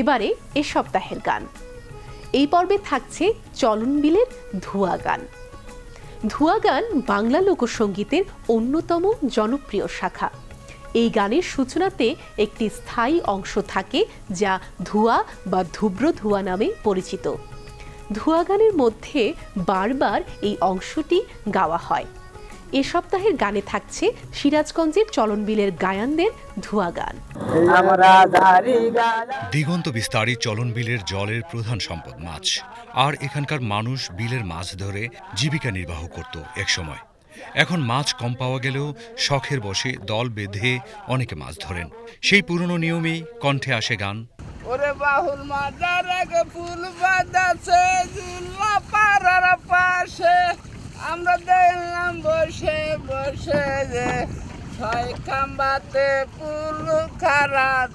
এবারে এ সপ্তাহের গান। এই পর্বে থাকছে চলন বিলের ধোয়া গান। ধোয়া গান বাংলা লোকসঙ্গীতের অন্যতম জনপ্রিয় শাখা। এই গানের সূচনাতে একটি স্থায়ী অংশ থাকে যা ধোয়া বা ধুব্র ধোয়া নামে পরিচিত। ধোয়া গানের মধ্যে বারবার এই অংশটি গাওয়া হয়। এ সপ্তাহের গানে থাকছে সিরাজগঞ্জের চলনবিলের গায়ানদের ধোয়া গান। দিগন্ত বিস্তারী চলন বিলের জলের প্রধান সম্পদ মাছ। আর এখানকার মানুষ বিলের মাছ ধরে জীবিকা নির্বাহ করত একসময়। এখন মাছ কম পাওয়া গেলেও শখের বসে দল বেঁধে অনেকে মাছ ধরেন। সেই পুরনো নিয়মেই কণ্ঠে আসে গান। ওরে বাহুল ফুল যে ছয় খাম্বাতে পুল খারা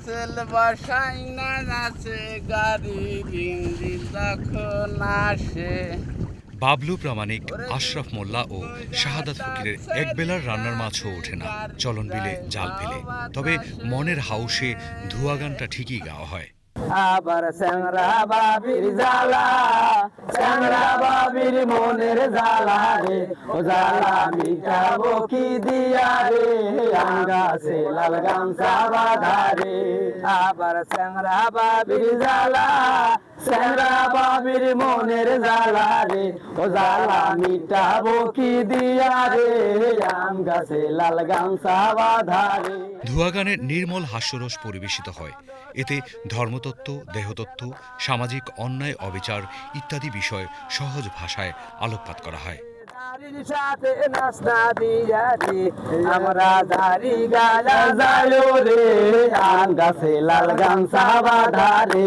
বসাই না আছে গাড়ি রিঙ্গি তখন আসে। বাবলু প্রামাণিক আশরাফ মোল্লা ও শাহাদাত ফকিরের একবেলার রান্নার মাছও ওঠে না। চলন বিলে জাল ফেলে। তবে মনের হাউসে ধুয়া গানটা ঠিকই গাওয়া হয়। আবার স্যাংরা বাবির জালা স্যাংরা বাবির মনের জালা রে। ও জালা মিটাবো কি দিয়া রে? আঙ্গাছে লাল গামছা বাধা রে। আবার স্যাংরা বাবির জালা স্যাংরা বাবির মনের জ্বালা রে, ও জ্বালা মিটাবো কি দিয়া রে? আম গাছে লাল গামছা নির্মল হাস্যরস পরিবেশিত হয়। এতে ধর্মতত্ত্ব, দেহতত্ত্ব, সামাজিক অন্যায়, অবিচার ইত্যাদি বিষয় সহজ ভাষায় আলোকপাত করা হয়। দাড়ির সাথে নাস্তা দিয়াছি। আমরা দাড়ি গালা যাইও রে আম গাছে লাল গামছা বাঁধা রে।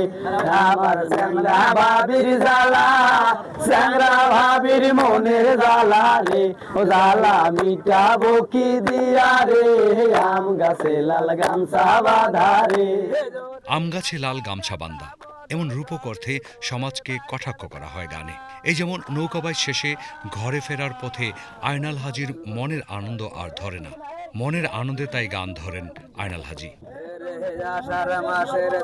আমার স্যাংরা ভাবির জালা স্যাংরা ভাবির মনের জালা রে। ও জালা মিটাবো কি দিয়া রে আম গাছে লাল গামছা বাঁধা রে। আম গাছে লাল গামছা বান্দা এমন রূপক অর্থে সমাজকে কটাক্ষ করা হয় গানে এই যেমন নৌকাবাই শেষে ঘরে ফেরার পথে আয়নাল হাজির মনের আনন্দ আর ধরে না। মনের আনন্দে তাই গান ধরেন আয়নাল হাজি। মাসের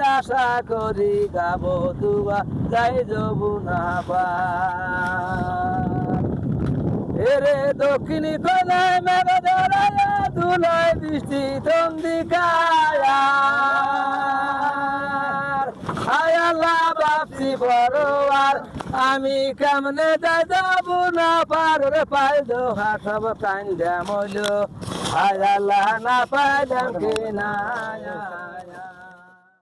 আশা করি না এরে দক্ষিণী কোনায় মেঘ ধরায়া ধুলায় বৃষ্টি তন্দিকায়া আয়াল্লাহ বাপসি বড়োয়ার, আমি কেমনে যাব না পার রে পাই দোহা সব কান্দা মইল। আয়াল্লাহ না পাইলাম কি না